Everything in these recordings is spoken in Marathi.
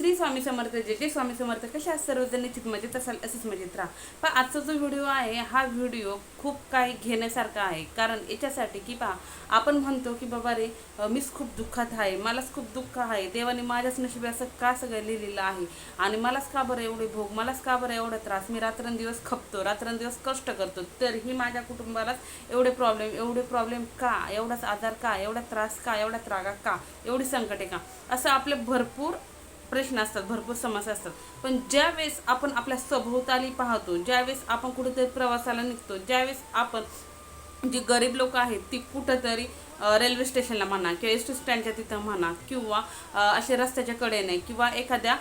श्री स्वामी समर्थ जे जे स्वामी समर्थ कशा आहात सर्वजण निश्चित मजेत असाल असंच मजेत राहा. पण आजचा जो व्हिडिओ आहे हा व्हिडिओ खूप काही घेण्यासारखा आहे. कारण याच्यासाठी की पहा आपण म्हणतो की बाबा रे मीच खूप दुःखात आहे मलाच खूप दुःख आहे देवाने माझ्याच नशिबी असं का सगळं लिहिलेलं आहे? आणि मलाच का बरं एवढे भोग मलाच का बरं एवढा त्रास? मी रात्रंदिवस खपतो रात्रंदिवस कष्ट करतो तरीही माझ्या कुटुंबालाच एवढे प्रॉब्लेम एवढे प्रॉब्लेम का? एवढाच आजार का? एवढा त्रास का? एवढा त्रागा का? एवढी संकटे का? असं आपले भरपूर प्रश्न असतात भरपूर समस्या असतात. पण ज्यावेळेस आपण आपल्या सभोवताली पाहतो ज्यावेळेस आपण कुठेतरी प्रवासाला निघतो ज्यावेळेस आपण जी गरीब लोक आहेत ती कुठंतरी रेल्वे स्टेशनला म्हणा किंवा एस टी स्टँडच्या तिथं म्हणा किंवा असे रस्त्याच्या कडेने किंवा एखाद्या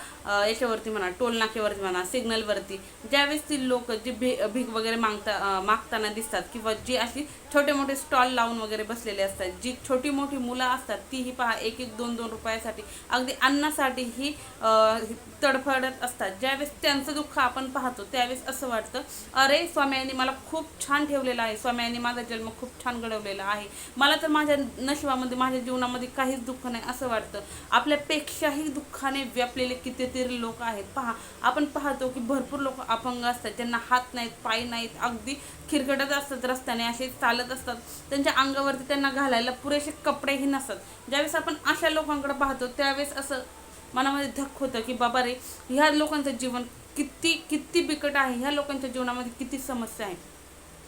याच्यावरती म्हणा टोल नाक्यावरती म्हणा सिग्नलवरती ज्यावेळेस ती लोक जी भी भीक वगैरे मागता मागताना दिसतात किंवा जी अशी छोटे मोठे स्टॉल लावून वगैरे बसलेले असतात जी छोटी मोठी मुलं असतात तीही पहा एक एक दोन दोन रुपयासाठी अगदी अन्नासाठी ही तडफडत असतात. ज्यावेळेस त्यांचं दुःख आपण पाहतो त्यावेळेस असं वाटतं अरे स्वाम्यांनी मला खूप छान ठेवलेलं आहे स्वाम्यांनी माझा जन्म खूप छान घडवलेला आहे. मला तर माझ्या नशिबामध्ये माझ्या जीवनामध्ये काहीच दुःख नाही असं वाटतं. आपल्यापेक्षाही दुःखाने व्यापलेले कितीतरी लोक आहेत. पहा आपण पाहतो की भरपूर लोक अपंग असतात. ज्यांना हात नाहीत पाय नाहीत अगदी खिरकटत असतात रस्त्याने असे चालत असतात. त्यांच्या अंगावरती त्यांना घालायला पुरेसे कपडेही नसतात. ज्यावेळेस आपण अशा लोकांकडे पाहतो त्यावेळेस असं मनामध्ये धक्क होतं की बाबा रे ह्या लोकांचं जीवन किती किती बिकट आहे. ह्या लोकांच्या जीवनामध्ये किती समस्या आहे.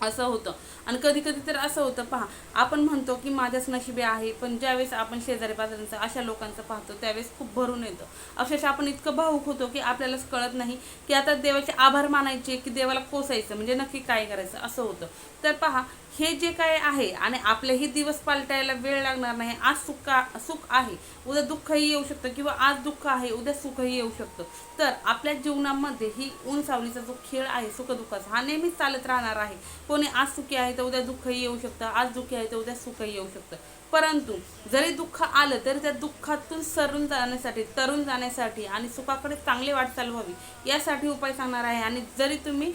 असं होतं. आणि कधी कधी तर असं होतं पहा आपण म्हणतो की माझ्याच नशिबे आहे पण ज्यावेळेस आपण शेजारी पाजारांचं अशा लोकांचं पाहतो त्यावेळेस खूप भरून येतं. अक्षरशः आपण इतकं भावूक होतो की आपल्यालाच कळत नाही की आता देवाचे आभार मानायचे की देवाला कोसायचं म्हणजे नक्की काय करायचं असं होतं. तर पहा हे जे काय आहे आणि आपलेही दिवस पालटायला वेळ लागणार नाही आज सुख सुख आहे उद्या दुःखही येऊ शकतं किंवा आज दुःख आहे उद्या सुखही येऊ शकतं. तर आपल्या जीवनामध्ये ही ऊन सावलीचा जो खेळ आहे सुखदुःखाचा हा नेहमीच चालत राहणार आहे. कोणी आज सुखी आहे तर उद्या दुःखही येऊ शकतं आज दुःखी आहे तर उद्या सुखही येऊ शकतं. परंतु जरी दुःख आलं तरी त्या दुःखातून सरून जाण्यासाठी तरून जाण्यासाठी आणि सुखाकडे चांगली वाटचाल व्हावी यासाठी उपाय सांगणार आहे. आणि जरी तुम्ही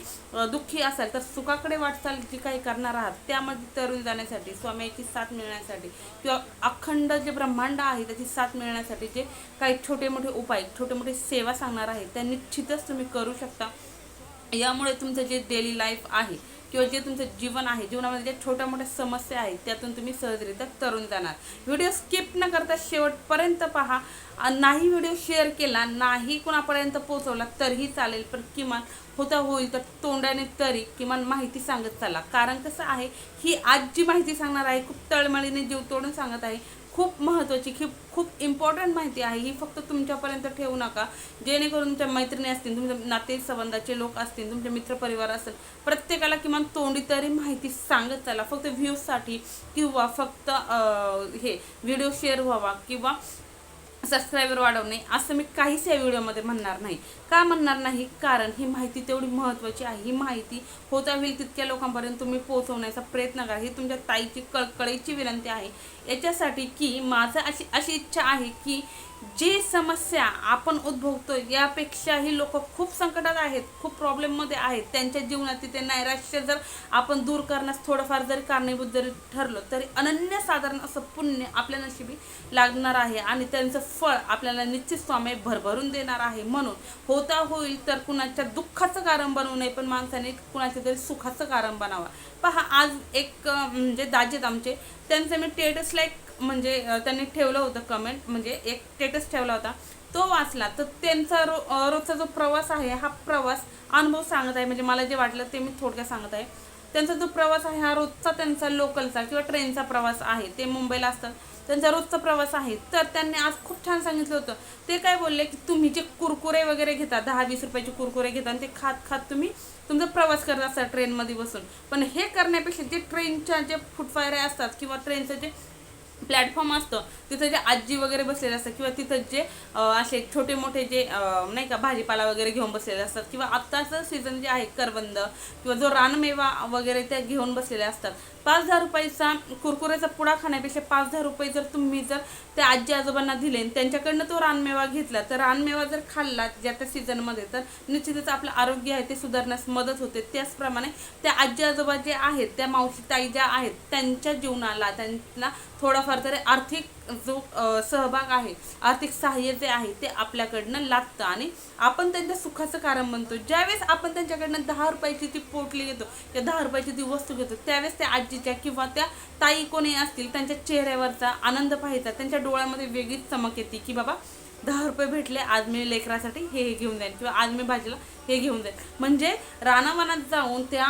दुःखी असाल तर सुखाकडे वाटचाल जी काही करणार आहात त्यामध्ये तरून जाण्यासाठी स्वामीची साथ मिळण्यासाठी किंवा अखंड जे ब्रह्मांड आहे त्याची साथ मिळण्यासाठी जे काही छोटे मोठे उपाय छोटे मोठे सेवा सांगणार आहे त्या निश्चितच तुम्ही करू शकता. यामुळे तुमचं जे डेली लाईफ आहे किंवा जे तुमचं जीवन आहे जीवनामध्ये ज्या छोट्या मोठ्या समस्या आहेत त्यातून तुम्ही सहजरित्या तरून जाणार. व्हिडिओ स्किप न करता शेवटपर्यंत पहा. नाही व्हिडिओ शेअर केला नाही कोणापर्यंत पोहोचवला तरीही चालेल पण किमान होता होईल तर तोंडाने तरी किमान माहिती सांगत चला. कारण कसं आहे ही आज जी माहिती सांगणार आहे खूप तळमळीने जीव तोडून सांगत आहे खूप महत्त्वाची खूप खूप इम्पॉर्टंट माहिती आहे. ही फक्त तुमच्यापर्यंत ठेवू नका. जेणेकरून तुमच्या मैत्रिणी असतील तुमच्या नातेसंबंधाचे लोक असतील तुमचे मित्रपरिवार असेल प्रत्येकाला किमान तोंडी तरी माहिती सांगत चला. फक्त व्ह्यूजसाठी किंवा फक्त हे व्हिडिओ शेअर व्हावा किंवा सबस्क्रायबर वाढवणे असं मी काहीच या व्हिडिओमध्ये म्हणणार नाही. का म्हणणार नाही? कारण ही माहिती तेवढी महत्त्वाची आहे. ही माहिती होता होईल तितक्या लोकांपर्यंत तुम्ही पोहोचवण्याचा प्रयत्न करा. ही तुमच्या ताईची कळकळीची विनंती आहे. याच्यासाठी की माझं अशी अशी इच्छा आहे की जे समस्या आपण उद्भवतो यापेक्षाही लोक खूप संकटात आहेत खूप प्रॉब्लेममध्ये आहेत. त्यांच्या जीवनातील ते नैराश्य जर आपण दूर करण्यास थोडंफार जरी कारणीभूत जरी ठरलो तरी अनन्यसाधारण असं पुण्य आपल्या नशिबी लागणार आहे आणि त्यांचं फळ आपल्याला निश्चित स्वामी भरभरून देणार आहे. म्हणून होता होईल तर कुणाच्या दुःखाचं कारण बनवू नये पण माणसाने कुणाच्या तरी सुखाचं कारण बनावं. पहा आज एक म्हणजे दाजीत आमचे. त्यांचं मी टेटसला एक म्हणजे त्यांनी ठेवलं होतं कमेंट म्हणजे एक स्टेटस ठेवला होता. तो वाचला. तर त्यांचा रो रोजचा जो प्रवास आहे हा प्रवास अनुभव सांगत आहे. म्हणजे मला जे वाटलं ते मी थोडक्यात सांगत आहे. त्यांचा जो प्रवास आहे हा रोजचा त्यांचा लोकलचा किंवा ट्रेनचा प्रवास आहे. ते मुंबईला असतात. त्यांचा रोजचा प्रवास आहे. तर त्यांनी आज खूप छान सांगितलं होतं. ते काय बोलले की तुम्ही जे कुरकुरे वगैरे घेता दहा वीस रुपयाचे कुरकुरे घेता आणि ते खात खात तुम्ही तुमचा प्रवास करत असता ट्रेनमध्ये बसून. पण हे करण्यापेक्षा जे ट्रेनच्या जे फुटफायरे असतात किंवा ट्रेनचं जे प्लॅटफॉर्म असतं तिथं जे आजी वगैरे बसलेले असतात किंवा तिथं जे असे छोटे मोठे जे नाही का भाजीपाला वगैरे घेऊन बसलेले असतात किंवा आत्ताचं सीझन जे आहे करबंद किंवा जो रानमेवा वगैरे त्या घेऊन बसलेले असतात पाच दहा रुपयाचा कुरकुऱ्याचा पुडा खाण्यापेक्षा पाच दहा रुपये जर तुम्ही जर त्या आजी आजोबांना दिले आणि त्यांच्याकडनं तो रानमेवा घेतला तर रानमेवा जर खाल्ला ज्या त्या सीझनमध्ये तर निश्चितच आपलं आरोग्य आहे ते सुधारण्यास मदत होते. त्याचप्रमाणे त्या आजी आजोबा जे आहेत त्या मावशी ताई ज्या आहेत त्यांच्या जीवनाला त्यांना थोडाफार तरी आर्थिक जो सहभाग आहे आर्थिक सहाय्य जे आहे ते आपल्याकडनं लागतं आणि आपण त्यांच्या सुखाचं कारण बनतो. ज्यावेळेस आपण त्यांच्याकडनं दहा रुपयाची ती पोटली घेतो त्या दहा रुपयाची ती वस्तू घेतो त्यावेळेस त्या आजीच्या किंवा त्या ताई कोणी असतील त्यांच्या चेहऱ्यावरचा आनंद पाहायचा त्यांच्या डोळ्यामध्ये वेगळीच चमक येते की बाबा दहा रुपये भेटले आज मी लेकरासाठी हे हे घेऊन जाईन किंवा आज मी भाजीला हे घेऊन जाईन. म्हणजे रानावनात जाऊन त्या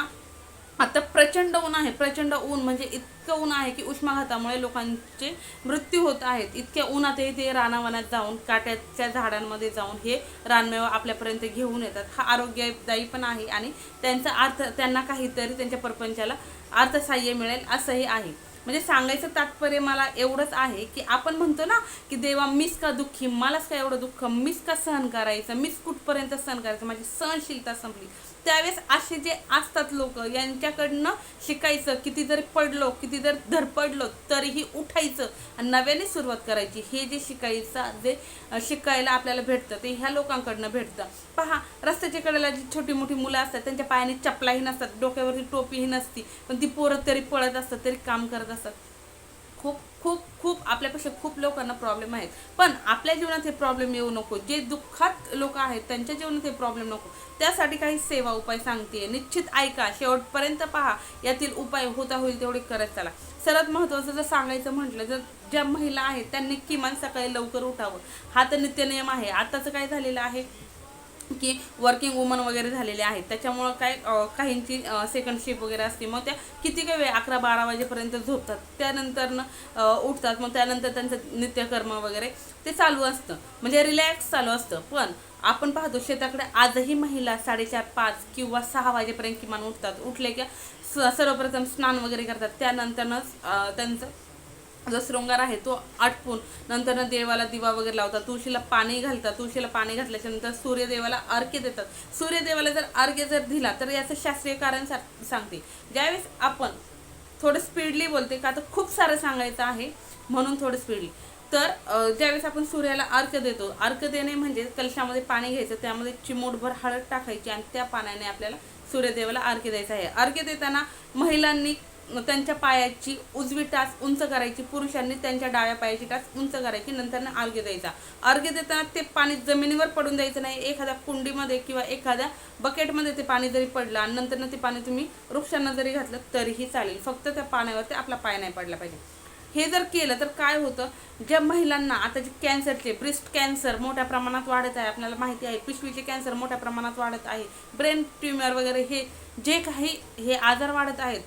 आता प्रचंड ऊन आहे प्रचंड ऊन म्हणजे इतकं ऊन आहे की उष्माघातामुळे लोकांचे मृत्यू होत आहेत. इतक्या उन्हातही ते रानावनात जाऊन काट्याच्या झाडांमध्ये जाऊन हे रानमेवा आपल्यापर्यंत घेऊन येतात. हा आरोग्यदायी पण आहे आणि त्यांचा अर्थ त्यांना काहीतरी त्यांच्या प्रपंचाला अर्थसहाय्य मिळेल असंही आहे. म्हणजे सांगायचं तात्पर्य मला एवढंच आहे की आपण म्हणतो ना की देवा मीच का दुःखी? मलाच का एवढं दुःख? मीच का सहन करायचं? मीच कुठपर्यंत सहन करायचं? माझी सहनशीलता संपली. त्यावेळेस असे जे असतात लोक यांच्याकडनं शिकायचं किती जरी पडलो किती जर धडपडलो तरीही उठायचं आणि नव्याने सुरुवात करायची. हे जे शिकायचं जे शिकायला आपल्याला भेटतं ते ह्या लोकांकडनं भेटतं. पहा रस्त्याच्या कडेला जी छोटी मोठी मुलं असतात त्यांच्या पायाने चपलाही नसतात डोक्यावरती टोपीही नसती पण ती पोरं तरी पळत असतात तरी काम करत असतात. खूप खूप खूप आपल्यापेक्षा खूप लोकांना प्रॉब्लेम आहेत. पण आपल्या जीवनात हे प्रॉब्लेम येऊ नको. जे दुःखात लोक आहेत त्यांच्या जीवनात हे प्रॉब्लेम नको. त्यासाठी काही सेवा उपाय सांगते निश्चित ऐका शेवटपर्यंत पहा. यातील उपाय होता होईल तेवढे करत चला. सर्वात महत्त्वाचं जर सांगायचं म्हटलं जर ज्या महिला आहेत त्यांनी किमान सकाळी लवकर उठावं. हा तर नित्यनियम आहे. आताचं काय झालेलं आहे? की वर्किंग वुमन वगैरे झालेले आहेत. त्याच्यामुळं काय काहींची सेकंड शिफ्ट वगैरे असते. मग त्या किती काय वेळ अकरा बारा वाजेपर्यंत झोपतात. त्यानंतर उठतात. मग त्यानंतर त्यांचं नित्यकर्म वगैरे ते चालू असतं. म्हणजे रिलॅक्स चालू असतं. पण आपण पाहतो शेताकडे आजही महिला साडेचार पाच किंवा सहा वाजेपर्यंत किमान उठतात. उठले की स- सर्वप्रथम स्नान वगैरे करतात. त्यानंतरच त्यांचं जो शृंगार आहे तो आटपून नंतर देवाला दिवा वगैरे लावतात तुळशीला पाणी घालतात तुळशीला पाणी घातल्याच्या नंतर सूर्यदेवाला अर्घ्य देतात. सूर्यदेवाला जर अर्घ्य जर दिला तर याचं शास्त्रीय कारण सा- सांगते. ज्यावेळेस आपण थोडं स्पीडली बोलते का तर खूप सारं सांगायचं आहे म्हणून थोडं स्पीडली तर ज्यावेळेस आपण सूर्याला अर्घ्य देतो अर्घ्य देणे म्हणजे कलशामध्ये पाणी घ्यायचं त्यामध्ये चिमूटभर हळद टाकायची आणि त्या पाण्याने आपल्याला सूर्यदेवाला अर्घ्य द्यायचं आहे. अर्घ्य देताना महिलांनी त्यांच्या पायाची उजवी टाच उंच करायची पुरुषांनी त्यांच्या डाव्या पायाची टाच उंच करायची नंतर अर्घ्य द्यायचा. अर्घ्य देताना ते पाणी जमिनीवर पडून द्यायचं नाही. एखाद्या कुंडीमध्ये किंवा एखाद्या बकेटमध्ये ते पाणी जरी पडलं आणि नंतर ते पाणी तुम्ही वृक्षांना जरी घातलं तरीही चालेल. फक्त त्या पाण्यावरती आपला पाय नाही पडला पाहिजे. हे जर केलं तर काय होतं? ज्या महिलांना आता जे कॅन्सरचे ब्रेस्ट कॅन्सर मोठ्या प्रमाणात वाढत आहे आपल्याला माहिती आहे पिशवीचे कॅन्सर मोठ्या प्रमाणात वाढत आहे ब्रेन ट्युमर वगैरे हे जे काही हे आजार वाढत आहेत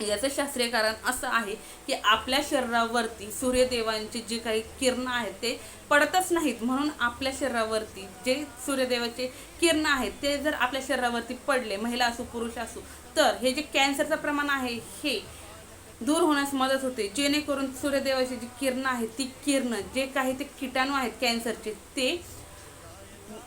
याचं शास्त्रीय कारण असं आहे की आपल्या शरीरावरती सूर्यदेवांची जी काही किरणं आहेत ते पडतच नाहीत. म्हणून आपल्या शरीरावरती जे सूर्यदेवाचे किरणं आहेत ते जर आपल्या शरीरावरती पडले महिला असो पुरुष असो तर हे जे कॅन्सरचं प्रमाण आहे हे दूर होण्यास मदत होते. जेणेकरून सूर्यदेवाची जी किरणं आहेत ती किरणं जे काही ते किटाणू आहेत कॅन्सरचे ते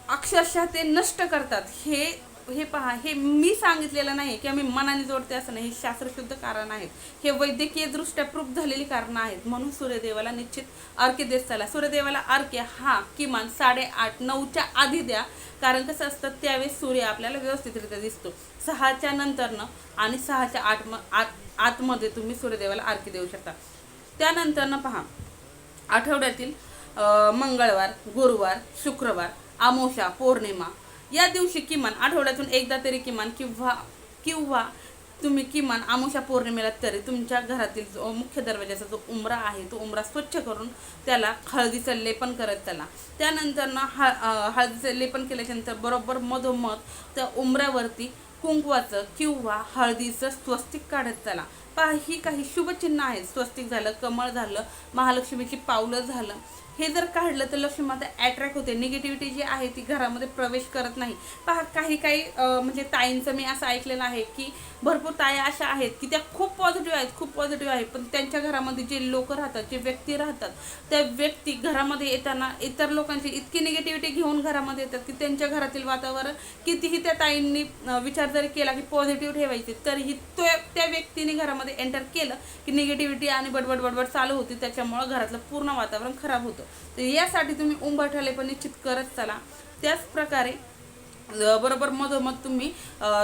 अक्षरशः ते नष्ट करतात. हे हे पहा हे मी सांगितलेलं नाही की आम्ही मनाने जोडते असं नाही हे शास्त्रशुद्ध कारण आहेत. हे वैद्यकीयदृष्ट्या प्रूफ झालेली कारणं आहेत. म्हणून सूर्यदेवाला निश्चित अर्घ्य देत चाला. सूर्यदेवाला अर्घ्य हा किमान साडेआठ नऊच्या आधी द्या. कारण कसं असतं त्यावेळेस सूर्य आपल्याला व्यवस्थितरित्या दिसतो. सहाच्या नंतरनं आणि सहाच्या आठ म आत आतमध्ये तुम्ही सूर्यदेवाला अर्घ्य देऊ शकता. त्यानंतरनं पहा आठवड्यातील मंगळवार गुरुवार शुक्रवार आमोशा पौर्णिमा या दिवशी किमान आठवड्यातून एकदा तरी किमान किंवा किंवा तुम्ही किमान आमुषा पौर्णिमेला तरी तुमच्या घरातील जो मुख्य दरवाजाचा जो उंबरा आहे तो उंबरा स्वच्छ करून त्याला हळदीचं लेपन करत त्याला त्यानंतर ना हळ हळदीचं लेपन केल्याच्यानंतर बरोबर मधोमध त्या उंबऱ्यावरती कुंकवाचं किंवा हळदीचं स्वस्तिक काढत चला. पा ही काही शुभचिन्ह आहेत. स्वस्तिक झालं कमळ झालं महालक्ष्मीची पावलं झालं. हे जर काढलं तर लक्ष्मी माता अट्रॅक्ट होते. निगेटिव्हिटी जी आहे ती घरामध्ये प्रवेश करत नाही. पहा काही काही म्हणजे ताईंचं मी असं ऐकलेलं आहे की भरपूर ताया अशा आहेत की त्या खूप पॉझिटिव्ह आहेत खूप पॉझिटिव्ह आहेत. पण त्यांच्या घरामध्ये जे लोक राहतात जे व्यक्ती राहतात त्या व्यक्ती घरामध्ये येताना इतर लोकांची इतकी निगेटिव्हिटी घेऊन घरामध्ये येतात की त्यांच्या घरातील वातावरण कितीही त्या ताईंनी विचार जरी केला की पॉझिटिव्ह ठेवायचे तरीही तो त्या व्यक्तीने घरामध्ये एंटर केलं की निगेटिव्हिटी आणि बडबड बडबड चालू होती. त्याच्यामुळं घरातलं पूर्ण वातावरण खराब होतं. तर यासाठी तुम्ही उंबरठ्याले पण निश्चित करत चला. त्याच प्रकारे बरोबर मधोमध तुम्ही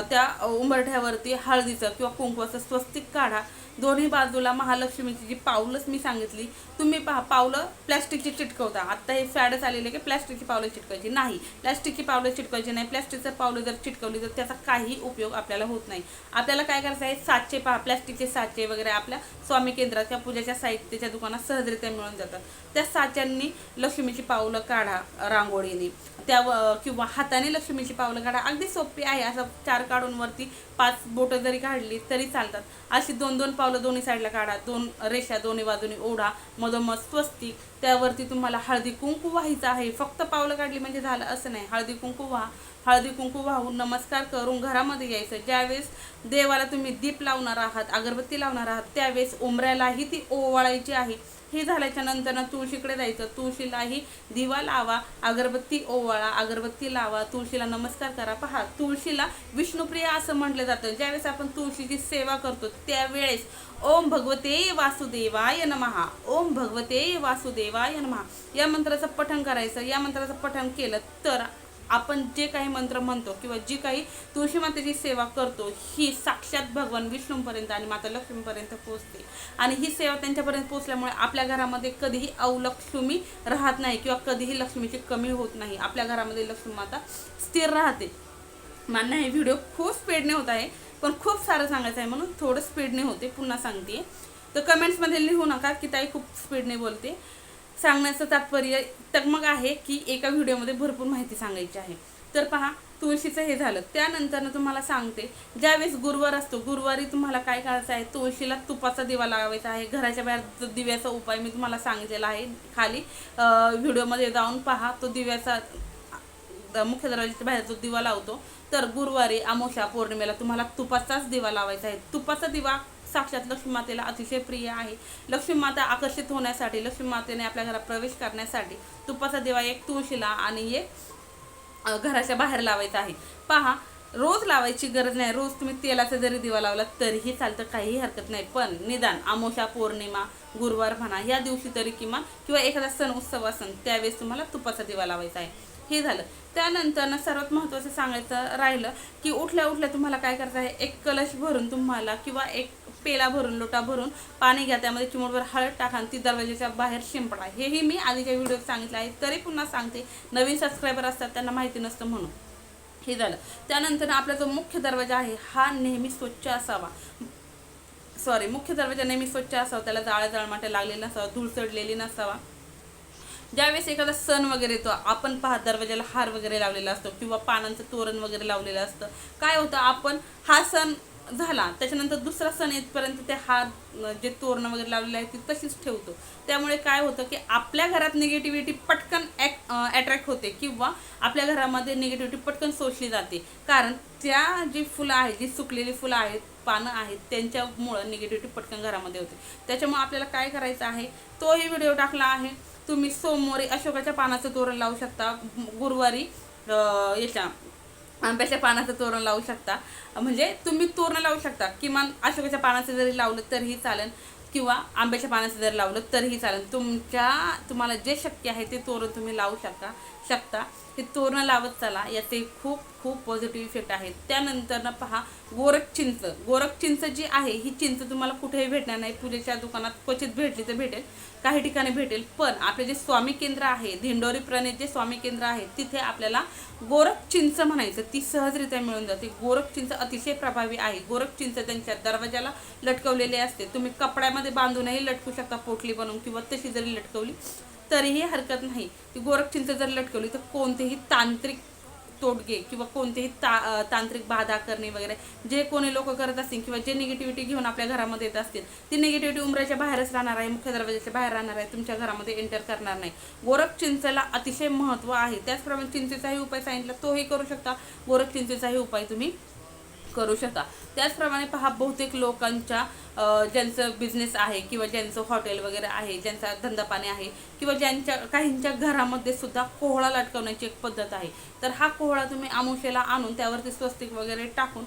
त्या उंबरठ्यावरती हळदीचं किंवा कुंकवाचं स्वस्तिक काढा. दोन्ही बाजूला महालक्ष्मीची जी पावलंच मी सांगितली तुम्ही पहा पावलं प्लॅस्टिकची चिटकवता. आता हे फॅडच आलेले की प्लॅस्टिकची पावलं चिटकायची नाही. प्लॅस्टिकची पावलं चिटकायची नाही. प्लॅस्टिकचं पावलं जर चिटकवली तर त्याचा काही उपयोग आपल्याला होत नाही. आपल्याला काय करायचं आहे साचे पहा प्लॅस्टिकचे साचे वगैरे आपल्या स्वामी केंद्रात किंवा पूजेच्या साहित्याच्या दुकानात सहजरित्या मिळून जातात. त्या साच्यांनी लक्ष्मीची पावलं काढा रांगोळीने. त्या किंवा हाताने लक्ष्मीची पावलं काढा. अगदी सोपी आहे. असं चार काढून वरती पाच बोटं जरी काढली तरी चालतात. अशी दोन दोन पावलं पावलं दोन्ही साईडला काढा दोन रेषा दोन्ही बाजूनी ओढा मधोमध स्वस्तिक. त्यावरती तुम्हाला हळदी कुंकू व्हायचं आहे. फक्त पावलं काढली म्हणजे झालं असं नाही. हळदी कुंकू व्हा. हळदी कुंकू वाहून नमस्कार करून घरामध्ये यायचं. ज्यावेळेस देवाला तुम्ही दीप लावणार आहात अगरबत्ती लावणार आहात त्यावेळेस उमऱ्यालाही ती ओवाळायची आहे. हे झाल्याच्यानंतर ना तुळशीकडे जायचं. तुळशीलाही दिवा लावा अगरबत्ती ओवाळा अगरबत्ती लावा तुळशीला नमस्कार करा पहा. तुळशीला विष्णुप्रिया असं म्हटलं जातं. ज्यावेळेस आपण तुळशीची सेवा करतो त्यावेळेस ओम भगवते वासुदेवाय नमहा. ओम भगवते वासुदेवाय नमहा. या मंत्राचं पठण करायचं या मंत्राचं पठण केलं तर आपण जे काही मंत्र म्हणतो किंवा जी काही तुळशी मातेची सेवा करतो ही साक्षात भगवान विष्णूपर्यंत आणि माता लक्ष्मीपर्यंत पोहोचते. आणि ही सेवा त्यांच्यापर्यंत पोहोचल्यामुळे आपल्या घरामध्ये कधीही अवलक्ष्मी राहत नाही किंवा कधीही लक्ष्मीची कमी होत नाही. आपल्या घरामध्ये लक्ष्मी माता स्थिर राहते. मान्य आहे व्हिडिओ खूप स्पीडने होत आहे पण खूप सारं सांगायचं आहे म्हणून थोडं स्पीडने होते पुन्हा सांगते तर कमेंट्समध्ये लिहू नका की ताई खूप स्पीडने बोलते. सांगण्याचं तात्पर्य टकमक आहे की एका व्हिडिओमध्ये भरपूर माहिती सांगायची आहे. तर पहा तुळशीचं हे झालं. त्यानंतरनं तुम्हाला सांगते ज्यावेळेस गुरुवार असतो गुरुवारी तुम्हाला काय करायचं आहे? तुळशीला तुपाचा दिवा लावायचा आहे. घराच्या बाहेर दिव्याचा उपाय मी तुम्हाला सांगितलेला आहे खाली व्हिडिओमध्ये जाऊन पहा तो दिव्याचा मुख्य दरवाजाच्या बाहेर जो दिवा लावतो तर गुरुवारी अमोशा पौर्णिमेला तुम्हाला तुपाचाच दिवा लावायचा आहे. तुपाचा दिवा साक्षात लक्ष्मी मातेला अतिशय प्रिय आहे. लक्ष्मी माता आकर्षित होण्यासाठी लक्ष्मी मातेने आपल्या घरात प्रवेश करण्यासाठी तुपाचा दिवा एक तुळशीला आणि एक घराच्या बाहेर लावायचा आहे. पहा रोज लावायची गरज नाही. रोज तुम्ही तेलाचा जरी दिवा लावला तरीही चालतं काहीही हरकत नाही. पण निदान अमोशा पौर्णिमा गुरुवार म्हणा या दिवशी तरी किमान किंवा एखादा सण उत्सव असन त्यावेळेस तुम्हाला तुपाचा दिवा लावायचा आहे. हे झालं. त्यानंतर सर्वात महत्त्वाचं सांगायचं राहिलं की उठल्या उठल्या तुम्हाला काय करायचं आहे? एक कलश भरून तुम्हाला किंवा एक पेला भरून लोटा भरून पाणी घ्या त्यामध्ये चिमूटभर हळद टाका आणि ती दरवाजाच्या बाहेर शिंपडा. हेही मी आधीच्या व्हिडिओत सांगितलं आहे. तरी पुन्हा सांगते नवीन सबस्क्रायबर असतात त्यांना माहिती नसतं म्हणून. हे झालं. त्यानंतर आपला जो मुख्य दरवाजा आहे हा नेहमी स्वच्छ असावा. सॉरी मुख्य दरवाजा नेहमी स्वच्छ असावा त्याला जाळ्या जाळमाट्या लागलेला नसावा धूळ चढलेली नसावा. ज्यावेळेस एखादा सण वगैरे येतो आपण पहा दरवाजाला हार वगैरे लावलेला असतो किंवा पानांचं तोरण वगैरे लावलेलं असतं. काय होतं आपण हा सण झाला त्याच्यानंतर दुसरा सण येतपर्यंत ते हात जे तोरणं वगैरे लावलेले आहे ती तशीच ठेवतो. त्यामुळे काय होतं की आपल्या घरात निगेटिव्हिटी पटकन ॲक अट्रॅक्ट होते किंवा आपल्या घरामध्ये निगेटिव्हिटी पटकन शोषली जाते. कारण त्या जी फुलं आहेत जी सुकलेली फुलं आहेत पानं आहेत त्यांच्यामुळं निगेटिव्हिटी पटकन घरामध्ये होते. त्याच्यामुळे आपल्याला काय करायचं आहे? तोही व्हिडिओ टाकला आहे. तुम्ही सोमवारी अशोकाच्या पानाचं तोरण लावू शकता. गुरुवारी याच्या आंब्याच्या पानाचं तोरण लावू शकता. म्हणजे तुम्ही तोरण लावू शकता. किमान अशोकाच्या पानाचं जरी लावलं तरीही चालेल. किंवा आंब्याच्या पानाचं जरी लावलं तरीही चालेल. तुमच्या तुम्हाला जे शक्य आहे ते तोरण तुम्ही लावू शकता. शकता. हे तोरणं लावत चला. याचे खूप खूप पॉझिटिव्ह इफेक्ट आहेत. त्यानंतर ना पहा गोरख चिंच. गोरख चिंच जी आहे ही चिंच तुम्हाला कुठेही भेटणार नाही. पूजेच्या दुकानात क्वचित भेटली तर भेटेल. काही ठिकाणी भेटेल. पण आपले जे स्वामी केंद्र आहे धिंडोरी प्रणित जे स्वामी केंद्र आहे तिथे आपल्याला गोरख चिंच म्हणायचं. ती सहजरित्या मिळून जाते. गोरख चिंच अतिशय प्रभावी आहे. गोरख चिंच त्यांच्या दरवाजाला लटकवलेले असते. तुम्ही कपड्यामध्ये बांधूनही लटकू शकता. पोटली बनवून किंवा तशी जरी लटकवली तरीही हरकत नाही. ती गोरखचिंच जर लटकवली तर कोणतेही तांत्रिक तोडगे किंवा कोणतेही ता तांत्रिक बाधा करणे वगैरे जे कोणी लोक करत असतील किंवा जे निगेटिव्हिटी घेऊन आपल्या घरामध्ये येत असतील ती निगेटिव्हिटी उमऱ्याच्या बाहेरच राहणार आहे मुख्य दरवाजाच्या बाहेर राहणार आहे तुमच्या घरामध्ये एंटर करणार नाही. गोरख चिंचेला अतिशय महत्त्व आहे. त्याचप्रमाणे चिंचेचाही उपाय सांगितला तोही करू शकता. गोरख चिंचेचाही उपाय तुम्ही करू शकता. त्याचप्रमाणे पहा बहुतेक लोकांच्या ज्यांचं बिझनेस आहे किंवा ज्यांचं हॉटेल वगैरे आहे ज्यांचा धंदा पाणी आहे किंवा ज्यांच्या काहींच्या घरामध्ये सुद्धा कोहळा लटकवण्याची एक पद्धत आहे. तर हा कोहळा तुम्ही आमुष्याला आणून त्यावरती स्वस्तिक वगैरे टाकून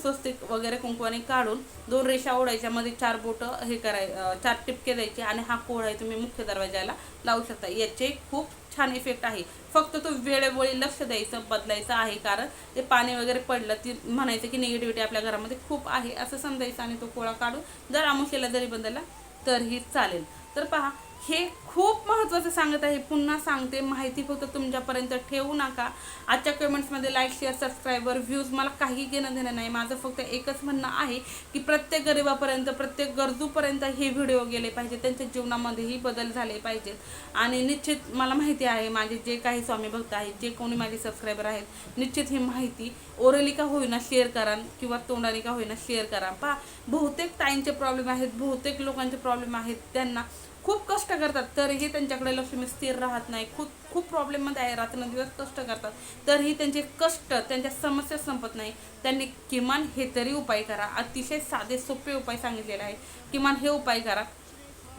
स्वस्तिक वगैरे कुंकवाने काढून दोन रेषा ओढायच्या. मध्ये चार बोटं हे कराय चार टिपके द्यायचे आणि हा कोहळा तुम्ही मुख्य दरवाजाला लावू शकता. याचे खूप छान इफेक्ट आहे. फक्त तो वेळोवेळी लक्ष द्यायचं बदलायचं आहे कारण ते पाणी वगैरे पडलं ती म्हणायचं की निगेटिव्हिटी आपल्या घरामध्ये खूप आहे असं समजायचं आणि तो कोळा काढून जर आमुष्याला जरी बदलला तरीही चालेल. तर पहा हे खूप महत्त्वाचं सांगत आहे. पुन्हा सांगते माहिती फक्त तुमच्यापर्यंत ठेवू नका. आजच्या कमेंट्समध्ये लाईक शेअर सबस्क्रायबर व्ह्यूज मला काही घेणं देणं नाही. माझं फक्त एकच म्हणणं आहे की प्रत्येक गरिबापर्यंत प्रत्येक गरजूपर्यंत हे व्हिडिओ गेले पाहिजे त्यांच्या जीवनामध्येही बदल झाले पाहिजेत. आणि निश्चित मला माहिती आहे माझे जे काही स्वामी भक्त आहेत जे कोणी माझे सबस्क्रायबर आहेत निश्चित ही माहिती ओरली का होईना शेअर करा किंवा तोंडाने का होईना शेअर करा. पहा बहुतेक ताईंचे प्रॉब्लेम आहेत बहुतेक लोकांचे प्रॉब्लेम आहेत. त्यांना खूप कष्ट करतात. तरीही त्यांच्याकडे लक्ष्मी स्थिर राहत नाही. खूप खूप प्रॉब्लेममध्ये आहे. रात्रंदिवस कष्ट करतात. तरीही त्यांचे कष्ट त्यांच्या समस्या संपत नाही. त्यांनी किमान हे तरी उपाय करा. अतिशय साधे सोपे उपाय सांगितलेले आहे किमान हे उपाय करा.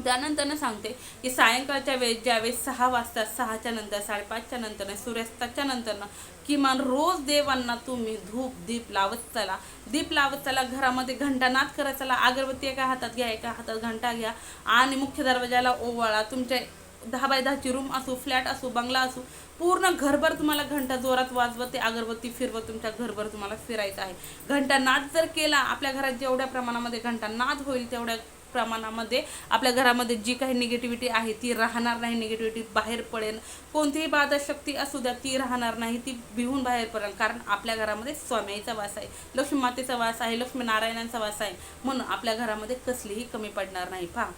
त्यानंतरनं सांगते की सायंकाळच्या वेळेस ज्यावेळेस सहा वाजता सहाच्या नंतर साडेपाचच्या नंतर सूर्यास्ताच्या नंतरनं किमान रोज देवांना तुम्ही धूप दीप लावत चला. दीप लावत चला घरामध्ये घंटानाद करत चला. अगरबत्ती एका हातात घ्या एका हातात घंटा घ्या. आणि मुख्य दरवाजाला ओवाळा. तुमच्या दहा बाय दहाची रूम असो फ्लॅट असो बंगला असो पूर्ण घरभर तुम्हाला घंटा जोरात वाजवत. ते अगरबत्ती फिरवत तुमच्या घरभर तुम्हाला फिरायचं आहे. घंटा नाद जर केला आपल्या घरात जेवढ्या प्रमाणामध्ये घंटा नाद होईल तेवढ्या प्रमाणामध्ये आपल्या घरामध्ये जी काही निगेटिव्हिटी आहे ती राहणार नाही. निगेटिव्हिटी बाहेर पडेल. कोणतीही बाधाशक्ती असू द्या ती राहणार नाही. ती भिवून बाहेर पडेल. कारण आपल्या घरामध्ये स्वामीचा वास आहे. लक्ष्मी मातेचा वास आहे. लक्ष्मी नारायणांचा वास आहे. म्हणून आपल्या घरामध्ये कसलीही कमी पडणार नाही. पहा.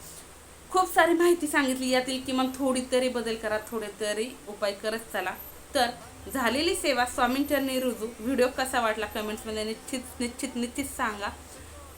खूप सारी माहिती सांगितली. यातील किमान थोडी तरी बदल करा. थोडे तरी उपाय करत चला. तर झालेली सेवा स्वामींच्या रुजू व्हिडिओ कसा वाटला? कमेंट्समध्ये निश्चित निश्चित निश्चित सांगा.